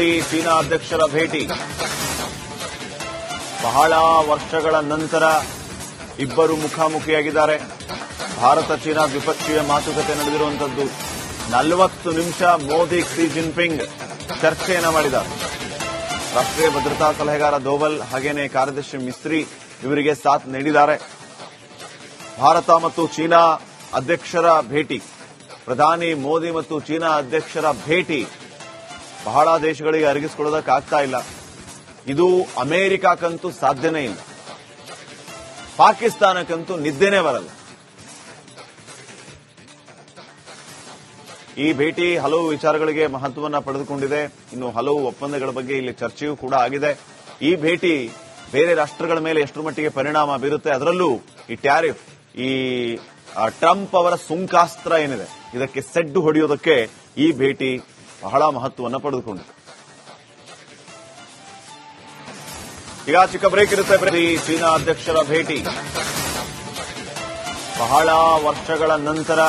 ಪ್ರತಿ ಚೀನಾ ಅಧ್ಯಕ್ಷರ ಭೇಟಿ. ಬಹಳ ವರ್ಷಗಳ ನಂತರ ಇಬ್ಬರು ಮುಖಾಮುಖಿಯಾಗಿದ್ದಾರೆ. ಭಾರತ ಚೀನಾ ದ್ವಿಪಕ್ಷೀಯ ಮಾತುಕತೆ ನಡೆದಿರುವಂತದ್ದು. ನಲವತ್ತು ನಿಮಿಷ ಮೋದಿ ಕ್ಸಿ ಜಿನ್ಪಿಂಗ್ ಚರ್ಚೆಯನ್ನು ಮಾಡಿದ್ದಾರೆ. ರಾಷ್ಟ್ರೀಯ ಭದ್ರತಾ ಸಲಹೆಗಾರ ದೋವಲ್ ಹಾಗೇನೆ ಕಾರ್ಯದರ್ಶಿ ಮಿಸ್ತ್ರಿ ಇವರಿಗೆ ಸಾಥ್ ನೀಡಿದ್ದಾರೆ. ಭಾರತ ಮತ್ತು ಚೀನಾ ಅಧ್ಯಕ್ಷರ ಭೇಟಿ. ಪ್ರಧಾನಿ ಮೋದಿ ಮತ್ತು ಚೀನಾ ಅಧ್ಯಕ್ಷರ ಭೇಟಿ ಬಹಳ ದೇಶಗಳಿಗೆ ಅರಗಿಸಿಕೊಳ್ಳೋದಕ್ಕಾಗ್ತಾ ಇಲ್ಲ. ಇದು ಅಮೆರಿಕಕ್ಕಂತೂ ಸಾಧ್ಯನೇ ಇಲ್ಲ. ಪಾಕಿಸ್ತಾನಕ್ಕಂತೂ ನಿದ್ದೆನೇ ಬರಲ್ಲ. ಈ ಭೇಟಿ ಹಲವು ವಿಚಾರಗಳಿಗೆ ಮಹತ್ವವನ್ನ ಪಡೆದುಕೊಂಡಿದೆ. ಇನ್ನು ಹಲವು ಒಪ್ಪಂದಗಳ ಬಗ್ಗೆ ಇಲ್ಲಿ ಚರ್ಚೆಯೂ ಕೂಡ ಆಗಿದೆ. ಈ ಭೇಟಿ ಬೇರೆ ರಾಷ್ಟ್ರಗಳ ಮೇಲೆ ಎಷ್ಟು ಮಟ್ಟಿಗೆ ಪರಿಣಾಮ ಬೀರುತ್ತೆ ಅದರಲ್ಲೂ ಈ ಟ್ಯಾರಿಫ್, ಈ ಟ್ರಂಪ್ ಅವರ ಸುಂಕಾಸ್ತ್ರ ಏನಿದೆ, ಇದಕ್ಕೆ ಸೆಡ್ಡು ಹೊಡೆಯೋದಕ್ಕೆ ಈ ಭೇಟಿ ಬಹಳ ಮಹತ್ವವನ್ನು ಪಡೆದುಕೊಂಡಿದೆ ಈಗ ಚಿಕ್ಕ ಬ್ರೇಕ್ ಇರುತ್ತೆ ಚೀನಾ ಅಧ್ಯಕ್ಷರ ಭೇಟಿ. ಬಹಳ ವರ್ಷಗಳ ನಂತರ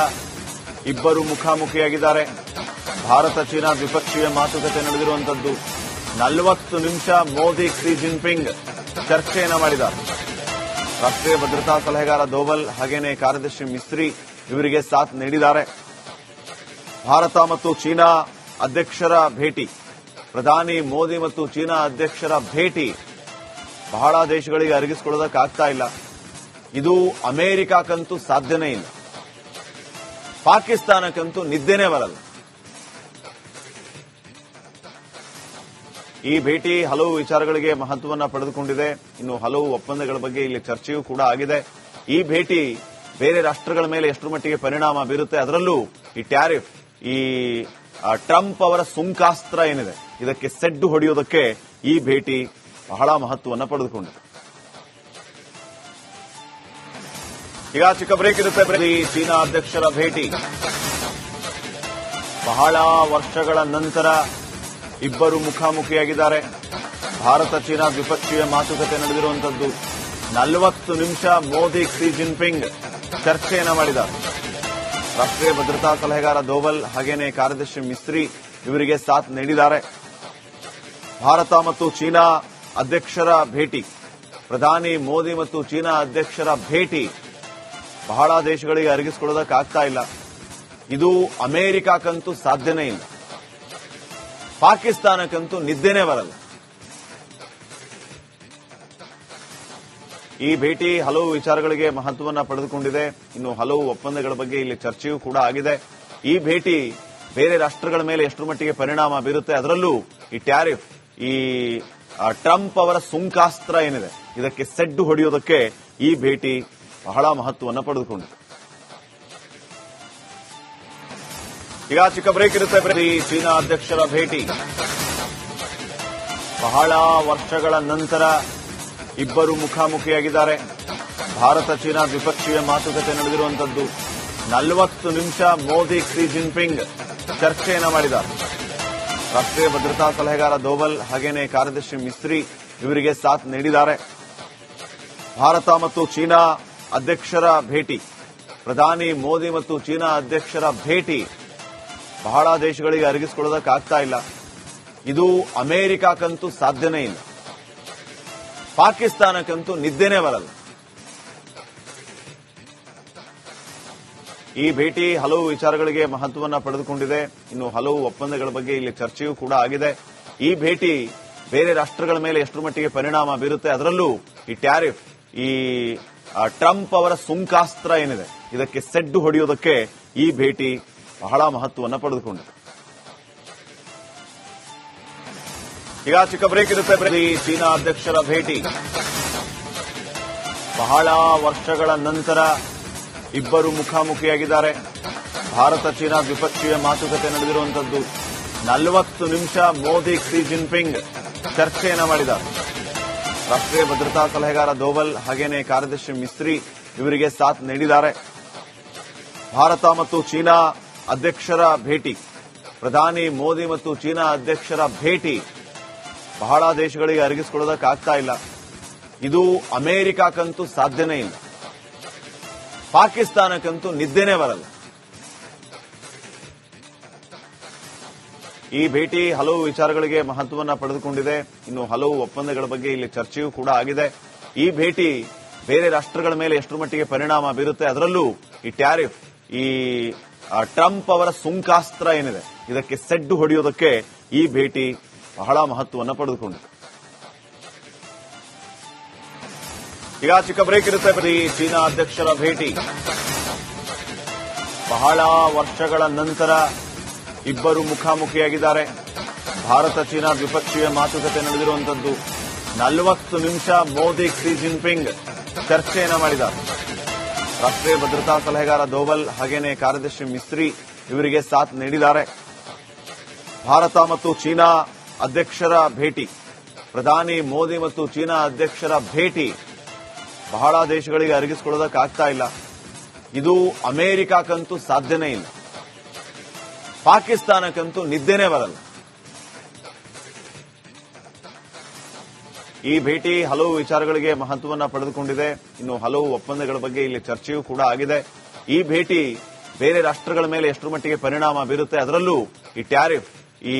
ಇಬ್ಬರು ಮುಖಾಮುಖಿಯಾಗಿದ್ದಾರೆ. ಭಾರತ ಚೀನಾ ದ್ವಿಪಕ್ಷೀಯ ಮಾತುಕತೆ ನಡೆದಿರುವಂತದ್ದು. ನಲವತ್ತು ನಿಮಿಷ ಮೋದಿ ಕ್ಸಿ ಜಿನ್ಪಿಂಗ್ ಚರ್ಚೆಯನ್ನು ಮಾಡಿದ್ದಾರೆ. ರಾಷ್ಟ್ರೀಯ ಭದ್ರತಾ ಸಲಹೆಗಾರ ದೋವಲ್ ಹಾಗೇನೆ ಕಾರ್ಯದರ್ಶಿ ಮಿಸ್ತ್ರಿ ಇವರಿಗೆ ಸಾಥ್ ನೀಡಿದ್ದಾರೆ. ಭಾರತ ಮತ್ತು ಚೀನಾ ಅಧ್ಯಕ್ಷರ ಭೇಟಿ. ಪ್ರಧಾನಿ ಮೋದಿ ಮತ್ತು ಚೀನಾ ಅಧ್ಯಕ್ಷರ ಭೇಟಿ ಬಹಳ ದೇಶಗಳಿಗೆ ಅರಗಿಸಿಕೊಳ್ಳೋದಕ್ಕಾಗ್ತಾ ಇಲ್ಲ. ಇದು ಅಮೆರಿಕಕ್ಕಂತೂ ಸಾಧ್ಯನೇ ಇಲ್ಲ. ಪಾಕಿಸ್ತಾನಕ್ಕಂತೂ ನಿದ್ದೆನೇ ಬರಲ್ಲ. ಈ ಭೇಟಿ ಹಲವು ವಿಚಾರಗಳಿಗೆ ಮಹತ್ವವನ್ನು ಪಡೆದುಕೊಂಡಿದೆ. ಇನ್ನು ಹಲವು ಒಪ್ಪಂದಗಳ ಬಗ್ಗೆ ಇಲ್ಲಿ ಚರ್ಚೆಯೂ ಕೂಡ ಆಗಿದೆ. ಈ ಭೇಟಿ ಬೇರೆ ರಾಷ್ಟ್ರಗಳ ಮೇಲೆ ಎಷ್ಟರ ಮಟ್ಟಿಗೆ ಪರಿಣಾಮ ಬೀರುತ್ತೆ ಅದರಲ್ಲೂ ಈ ಟ್ಯಾರಿಫ್ ಈ ಟ್ರಂಪ್ ಅವರ ಸುಂಕಾಸ್ತ್ರ ಏನಿದೆ, ಇದಕ್ಕೆ ಸೆಡ್ಡು ಹೊಡೆಯೋದಕ್ಕೆ ಈ ಭೇಟಿ ಬಹಳ ಮಹತ್ವವನ್ನು ಪಡೆದುಕೊಂಡಿದೆ. ಈಗ ಚಿಕ್ಕ ಬ್ರೇಕ್ ಇರುತ್ತೆ ಚೀನಾ ಅಧ್ಯಕ್ಷರ ಭೇಟಿ. ಬಹಳ ವರ್ಷಗಳ ನಂತರ ಇಬ್ಬರು ಮುಖಾಮುಖಿಯಾಗಿದ್ದಾರೆ. ಭಾರತ ಚೀನಾ ದ್ವಿಪಕ್ಷೀಯ ಮಾತುಕತೆ ನಡೆದಿರುವಂತದ್ದು ನಲವತ್ತು ನಿಮಿಷ ಮೋದಿ ಕ್ಸಿ ಜಿನ್ಪಿಂಗ್ ಚರ್ಚೆಯನ್ನ ಮಾಡಿದ್ದಾರೆ. ರಾಷ್ಟ್ರೀಯ ಭದ್ರತಾ ಸಲಹೆಗಾರ ದೋವಲ್ ಹಾಗೇನೆ ಕಾರ್ಯದರ್ಶಿ ಮಿಸ್ತ್ರಿ ಇವರಿಗೆ ಸಾಥ್ ನೀಡಿದ್ದಾರೆ. ಭಾರತ ಮತ್ತು ಚೀನಾ ಅಧ್ಯಕ್ಷರ ಭೇಟಿ. ಪ್ರಧಾನಿ ಮೋದಿ ಮತ್ತು ಚೀನಾ ಅಧ್ಯಕ್ಷರ ಭೇಟಿ ಬಹಳ ದೇಶಗಳಿಗೆ ಅರಗಿಸಿಕೊಳ್ಳೋದಕ್ಕಾಗ್ತಾ ಇಲ್ಲ. ಇದು ಅಮೆರಿಕಕ್ಕಂತೂ ಸಾಧ್ಯನೇ ಇಲ್ಲ. ಪಾಕಿಸ್ತಾನಕ್ಕಂತೂ ನಿದ್ದೆನೇ ಬರಲ್ಲ. ಈ ಭೇಟಿ ಹಲವು ವಿಚಾರಗಳಿಗೆ ಮಹತ್ವವನ್ನು ಪಡೆದುಕೊಂಡಿದೆ. ಇನ್ನು ಹಲವು ಒಪ್ಪಂದಗಳ ಬಗ್ಗೆ ಇಲ್ಲಿ ಚರ್ಚೆಯೂ ಕೂಡ ಆಗಿದೆ. ಈ ಭೇಟಿ ಬೇರೆ ರಾಷ್ಟ್ರಗಳ ಮೇಲೆ ಎಷ್ಟರ ಮಟ್ಟಿಗೆ ಪರಿಣಾಮ ಬೀರುತ್ತೆ ಅದರಲ್ಲೂ ಈ ಟ್ಯಾರಿಫ್, ಈ ಟ್ರಂಪ್ ಅವರ ಸುಂಕಾಸ್ತ್ರ ಏನಿದೆ, ಇದಕ್ಕೆ ಸೆಡ್ಡು ಹೊಡೆಯೋದಕ್ಕೆ ಈ ಭೇಟಿ ಬಹಳ ಮಹತ್ವವನ್ನು ಪಡೆದುಕೊಂಡಿದೆ. ಈಗ ಚಿಕ್ಕ ಬ್ರೇಕ್ ಇರುತ್ತೆ ಚೀನಾ ಅಧ್ಯಕ್ಷರ ಭೇಟಿ. ಬಹಳ ವರ್ಷಗಳ ನಂತರ ಇಬ್ಬರು ಮುಖಾಮುಖಿಯಾಗಿದ್ದಾರೆ. ಭಾರತ, ಚೀನಾ ದ್ವಿಪಕ್ಷೀಯ ಮಾತುಕತೆ ನಡೆದಿರುವಂತದ್ದು ನಲವತ್ತು ನಿಮಿಷ ಮೋದಿ ಕ್ಸಿ ಜಿನ್ಪಿಂಗ್ ಚರ್ಚೆಯನ್ನು ಮಾಡಿದ್ದಾರೆ. ರಾಷ್ಟ್ರೀಯ ಭದ್ರತಾ ಸಲಹೆಗಾರ ದೋವಲ್ ಹಾಗೇನೆ ಕಾರ್ಯದರ್ಶಿ ಮಿಸ್ತ್ರಿ ಇವರಿಗೆ ಸಾಥ್ ನೀಡಿದ್ದಾರೆ. ಭಾರತ ಮತ್ತು ಚೀನಾ ಅಧ್ಯಕ್ಷರ ಭೇಟಿ. ಪ್ರಧಾನಿ ಮೋದಿ ಮತ್ತು ಚೀನಾ ಅಧ್ಯಕ್ಷರ ಭೇಟಿ ಬಹಳ ದೇಶಗಳಿಗೆ ಅರಗಿಸಿಕೊಳ್ಳೋದಕ್ಕಾಗ್ತಾ ಇಲ್ಲ. ಇದು ಅಮೆರಿಕಕ್ಕಂತೂ ಸಾಧ್ಯನೇ ಇಲ್ಲ. ಪಾಕಿಸ್ತಾನಕ್ಕಂತೂ ನಿದ್ದೆನೇ ಬರಲ್ಲ. ಈ ಭೇಟಿ ಹಲವು ವಿಚಾರಗಳಿಗೆ ಮಹತ್ವವನ್ನು ಪಡೆದುಕೊಂಡಿದೆ. ಇನ್ನು ಹಲವು ಒಪ್ಪಂದಗಳ ಬಗ್ಗೆ ಇಲ್ಲಿ ಚರ್ಚೆಯೂ ಕೂಡ ಆಗಿದೆ. ಈ ಭೇಟಿ ಬೇರೆ ರಾಷ್ಟ್ರಗಳ ಮೇಲೆ ಎಷ್ಟರ ಮಟ್ಟಿಗೆ ಪರಿಣಾಮ ಬೀರುತ್ತೆ ಅದರಲ್ಲೂ ಈ ಟ್ಯಾರಿಫ್, ಈ ಟ್ರಂಪ್ ಅವರ ಸುಂಕಾಸ್ತ್ರ ಏನಿದೆ, ಇದಕ್ಕೆ ಸೆಡ್ಡು ಹೊಡೆಯುವುದಕ್ಕೆ ಈ ಭೇಟಿ ಬಹಳ ಮಹತ್ವವನ್ನು ಪಡೆದುಕೊಂಡಿದೆ. ಈಗ ಚಿಕ್ಕ ಬ್ರೇಕ್ ಇರುತ್ತೆ ಚೀನಾ ಅಧ್ಯಕ್ಷರ ಭೇಟಿ. ಬಹಳ ವರ್ಷಗಳ ನಂತರ ಇಬ್ಬರು ಮುಖಾಮುಖಿಯಾಗಿದ್ದಾರೆ. ಭಾರತ ಚೀನಾ ದ್ವಿಪಕ್ಷೀಯ ಮಾತುಕತೆ ನಡೆದಿರುವಂತದ್ದು. ನಲವತ್ತು ನಿಮಿಷ ಮೋದಿ ಕ್ಸಿ ಜಿನ್ಪಿಂಗ್ ಚರ್ಚೆಯನ್ನು ಮಾಡಿದ್ದಾರೆ. ರಾಷ್ಟ್ರೀಯ ಭದ್ರತಾ ಸಲಹೆಗಾರ ದೋವಲ್ ಹಾಗೇನೆ ಕಾರ್ಯದರ್ಶಿ ಮಿಸ್ತ್ರಿ ಇವರಿಗೆ ಸಾಥ್ ನೀಡಿದ್ದಾರೆ. ಭಾರತ ಮತ್ತು ಚೀನಾ ಅಧ್ಯಕ್ಷರ ಭೇಟಿ. ಪ್ರಧಾನಿ ಮೋದಿ ಮತ್ತು ಚೀನಾ ಅಧ್ಯಕ್ಷರ ಭೇಟಿ ಬಹಳ ದೇಶಗಳಿಗೆ ಅರಗಿಸಿಕೊಳ್ಳೋದಕ್ಕಾಗ್ತಾ ಇಲ್ಲ. ಇದು ಅಮೆರಿಕಕ್ಕಂತೂ ಸಾಧ್ಯನೇ ಇಲ್ಲ. ಪಾಕಿಸ್ತಾನಕ್ಕಂತೂ ನಿದ್ದೆನೇ ಬರಲ್ಲ. ಈ ಭೇಟಿ ಹಲವು ವಿಚಾರಗಳಿಗೆ ಮಹತ್ವವನ್ನು ಪಡೆದುಕೊಂಡಿದೆ. ಇನ್ನು ಹಲವು ಒಪ್ಪಂದಗಳ ಬಗ್ಗೆ ಇಲ್ಲಿ ಚರ್ಚೆಯೂ ಕೂಡ ಆಗಿದೆ. ಈ ಭೇಟಿ ಬೇರೆ ರಾಷ್ಟ್ರಗಳ ಮೇಲೆ ಎಷ್ಟರ ಮಟ್ಟಿಗೆ ಪರಿಣಾಮ ಬೀರುತ್ತೆ ಅದರಲ್ಲೂ ಈ ಟ್ಯಾರಿಫ್, ಈ ಟ್ರಂಪ್ ಅವರ ಸುಂಕಾಸ್ತ್ರ ಏನಿದೆ, ಇದಕ್ಕೆ ಸೆಡ್ಡು ಹೊಡೆಯೋದಕ್ಕೆ ಈ ಭೇಟಿ ಬಹಳ ಮಹತ್ವವನ್ನು ಪಡೆದುಕೊಂಡಿದೆ ಈಗ ಚಿಕ್ಕ ಬ್ರೇಕ್ ಇರುತ್ತೆ ಬರೀ ಚೀನಾ ಅಧ್ಯಕ್ಷರ ಭೇಟಿ. ಬಹಳ ವರ್ಷಗಳ ನಂತರ ಇಬ್ಬರು ಮುಖಾಮುಖಿಯಾಗಿದ್ದಾರೆ. ಭಾರತ ಚೀನಾ ದ್ವಿಪಕ್ಷೀಯ ಮಾತುಕತೆ ನಡೆದಿರುವಂತದ್ದು. ನಲವತ್ತು ನಿಮಿಷ ಮೋದಿ ಕ್ಸಿ ಜಿನ್ಪಿಂಗ್ ಚರ್ಚೆಯನ್ನು ಮಾಡಿದ್ದಾರೆ. ರಾಷ್ಟ್ರೀಯ ಭದ್ರತಾ ಸಲಹೆಗಾರ ದೋವಲ್ ಹಾಗೇನೆ ಕಾರ್ಯದರ್ಶಿ ಮಿಸ್ತ್ರಿ ಇವರಿಗೆ ಸಾಥ್ ನೀಡಿದ್ದಾರೆ. ಭಾರತ ಮತ್ತು ಚೀನಾ ಅಧ್ಯಕ್ಷರ ಭೇಟಿ. ಪ್ರಧಾನಿ ಮೋದಿ ಮತ್ತು ಚೀನಾ ಅಧ್ಯಕ್ಷರ ಭೇಟಿ. ಬಹಳ ದೇಶಗಳಿಗೆ ಅರಗಿಸಿಕೊಳ್ಳೋದಕ್ಕಾಗ್ತಾ ಇಲ್ಲ. ಇದು ಅಮೆರಿಕಕ್ಕಂತೂ ಸಾಧ್ಯನೇ ಇಲ್ಲ. ಪಾಕಿಸ್ತಾನಕ್ಕಂತೂ ನಿದ್ದೆನೇ ಬರಲ್ಲ. ಈ ಭೇಟಿ ಹಲವು ವಿಚಾರಗಳಿಗೆ ಮಹತ್ವವನ್ನು ಪಡೆದುಕೊಂಡಿದೆ. ಇನ್ನು ಹಲವು ಒಪ್ಪಂದಗಳ ಬಗ್ಗೆ ಇಲ್ಲಿ ಚರ್ಚೆಯೂ ಕೂಡ ಆಗಿದೆ. ಈ ಭೇಟಿ ಬೇರೆ ರಾಷ್ಟ್ರಗಳ ಮೇಲೆ ಎಷ್ಟರ ಮಟ್ಟಿಗೆ ಪರಿಣಾಮ ಬೀರುತ್ತೆ ಅದರಲ್ಲೂ ಈ ಟ್ಯಾರಿಫ್, ಈ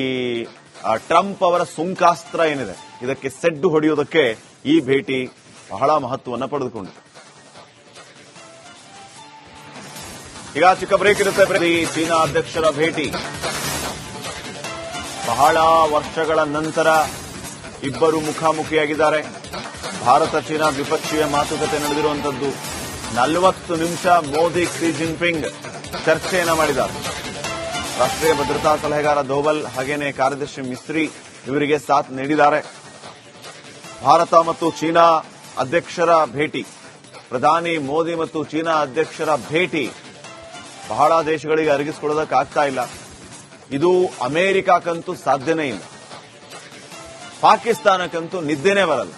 ಟ್ರಂಪ್ ಅವರ ಸುಂಕಾಸ್ತ್ರ ಏನಿದೆ, ಇದಕ್ಕೆ ಸೆಡ್ಡು ಹೊಡೆಯುವುದಕ್ಕೆ ಈ ಭೇಟಿ ಬಹಳ ಮಹತ್ವವನ್ನು ಪಡೆದುಕೊಂಡಿದೆ. ಈಗ ಚಿಕ್ಕ ಬ್ರೇಕ್ ಇರುತ್ತೆ ಚೀನಾ ಅಧ್ಯಕ್ಷರ ಭೇಟಿ. ಬಹಳ ವರ್ಷಗಳ ನಂತರ ಇಬ್ಬರು ಮುಖಾಮುಖಿಯಾಗಿದ್ದಾರೆ. ಭಾರತ ಚೀನಾ ದ್ವಿಪಕ್ಷೀಯ ಮಾತುಕತೆ ನಡೆದಿರುವಂತದ್ದು ನಲವತ್ತು ನಿಮಿಷ ಮೋದಿ ಕ್ಸಿ ಜಿನ್ಪಿಂಗ್ ಚರ್ಚೆಯನ್ನು ಮಾಡಿದ್ದಾರೆ. ರಾಷ್ಟ್ರೀಯ ಭದ್ರತಾ ಸಲಹೆಗಾರ ದೋವಲ್ ಹಾಗೇನೆ ಕಾರ್ಯದರ್ಶಿ ಮಿಸ್ತ್ರಿ ಇವರಿಗೆ ಸಾಥ್ ನೀಡಿದ್ದಾರೆ. ಭಾರತ ಮತ್ತು ಚೀನಾ ಅಧ್ಯಕ್ಷರ ಭೇಟಿ. ಪ್ರಧಾನಿ ಮೋದಿ ಮತ್ತು ಚೀನಾ ಅಧ್ಯಕ್ಷರ ಭೇಟಿ ಬಹಳ ದೇಶಗಳಿಗೆ ಅರಗಿಸಿಕೊಳ್ಳೋದಕ್ಕಾಗ್ತಾ ಇಲ್ಲ. ಇದು ಅಮೆರಿಕಕ್ಕಂತೂ ಸಾಧ್ಯನೇ ಇಲ್ಲ. ಪಾಕಿಸ್ತಾನಕ್ಕಂತೂ ನಿದ್ದೆನೇ ಬರಲ್ಲ.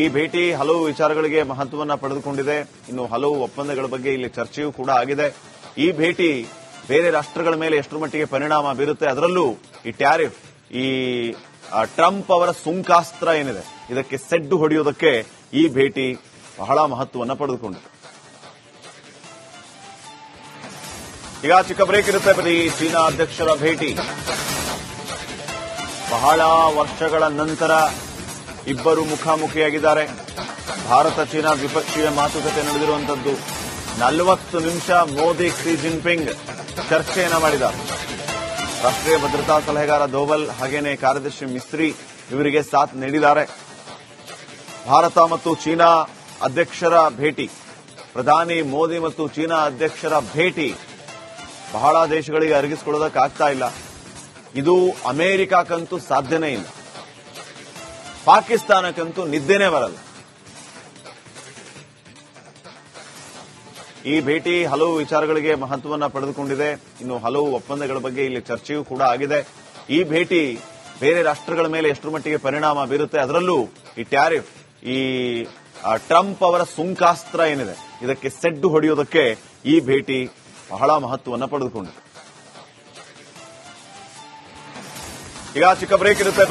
ಈ ಭೇಟಿ ಹಲವು ವಿಚಾರಗಳಿಗೆ ಮಹತ್ವವನ್ನು ಪಡೆದುಕೊಂಡಿದೆ. ಇನ್ನು ಹಲವು ಒಪ್ಪಂದಗಳ ಬಗ್ಗೆ ಇಲ್ಲಿ ಚರ್ಚೆಯೂ ಕೂಡ ಆಗಿದೆ. ಈ ಭೇಟಿ ಬೇರೆ ರಾಷ್ಟ್ರಗಳ ಮೇಲೆ ಎಷ್ಟರ ಮಟ್ಟಿಗೆ ಪರಿಣಾಮ ಬೀರುತ್ತೆ ಅದರಲ್ಲೂ ಈ ಟ್ಯಾರಿಫ್, ಈ ಟ್ರಂಪ್ ಅವರ ಸುಂಕಾಸ್ತ್ರ ಏನಿದೆ, ಇದಕ್ಕೆ ಸೆಡ್ಡು ಹೊಡೆಯುವುದಕ್ಕೆ ಈ ಭೇಟಿ ಬಹಳ ಮಹತ್ವವನ್ನು ಪಡೆದುಕೊಂಡಿದೆ. ಈಗ ಚಿಕ್ಕ ಬ್ರೇಕ್ ಇರುತ್ತೆ ಬರೀ ಚೀನಾ ಅಧ್ಯಕ್ಷರ ಭೇಟಿ. ಬಹಳ ವರ್ಷಗಳ ನಂತರ ಇಬ್ಬರು ಮುಖಾಮುಖಿಯಾಗಿದ್ದಾರೆ. ಭಾರತ, ಚೀನಾ ದ್ವಿಪಕ್ಷೀಯ ಮಾತುಕತೆ ನಡೆದಿರುವಂತದ್ದು. ನಲವತ್ತು ನಿಮಿಷ ಮೋದಿ ಕ್ಸಿ ಜಿನ್ಪಿಂಗ್ ಚರ್ಚೆಯನ್ನು ಮಾಡಿದ್ದಾರೆ ರಾಷ್ಟ್ರೀಯ ಭದ್ರತಾ ಸಲಹೆಗಾರ ದೋವಲ್ ಹಾಗೇನೆ ಕಾರ್ಯದರ್ಶಿ ಮಿಸ್ತ್ರಿ ಇವರಿಗೆ ಸಾಥ್ ನೀಡಿದ್ದಾರೆ. ಭಾರತ ಮತ್ತು ಚೀನಾ ಅಧ್ಯಕ್ಷರ ಭೇಟಿ. ಪ್ರಧಾನಿ ಮೋದಿ ಮತ್ತು ಚೀನಾ ಅಧ್ಯಕ್ಷರ ಭೇಟಿ ಬಹಳ ದೇಶಗಳಿಗೆ ಅರಗಿಸಿಕೊಳ್ಳೋದಕ್ಕಾಗ್ತಾ ಇಲ್ಲ. ಇದು ಅಮೆರಿಕಕ್ಕಂತೂ ಸಾಧ್ಯನೇ ಇಲ್ಲ. ಪಾಕಿಸ್ತಾನಕ್ಕಂತೂ ನಿದ್ದೆನೇ ಬರಲ್ಲ. ಈ ಭೇಟಿ ಹಲವು ವಿಚಾರಗಳಿಗೆ ಮಹತ್ವವನ್ನು ಪಡೆದುಕೊಂಡಿದೆ. ಇನ್ನು ಹಲವು ಒಪ್ಪಂದಗಳ ಬಗ್ಗೆ ಇಲ್ಲಿ ಚರ್ಚೆಯೂ ಕೂಡ ಆಗಿದೆ. ಈ ಭೇಟಿ ಬೇರೆ ರಾಷ್ಟ್ರಗಳ ಮೇಲೆ ಎಷ್ಟರ ಮಟ್ಟಿಗೆ ಪರಿಣಾಮ ಬೀರುತ್ತೆ ಅದರಲ್ಲೂ ಈ ಟ್ಯಾರಿಫ್, ಈ ಟ್ರಂಪ್ ಅವರ ಸುಂಕಾಸ್ತ್ರ ಏನಿದೆ, ಇದಕ್ಕೆ ಸೆಡ್ಡು ಹೊಡೆಯೋದಕ್ಕೆ ಈ ಭೇಟಿ ಬಹಳ ಮಹತ್ವವನ್ನು ಪಡೆದುಕೊಂಡಿದೆ. ಈಗ ಚಿಕ್ಕ ಬ್ರೇಕ್ ಇರುತ್ತೆ.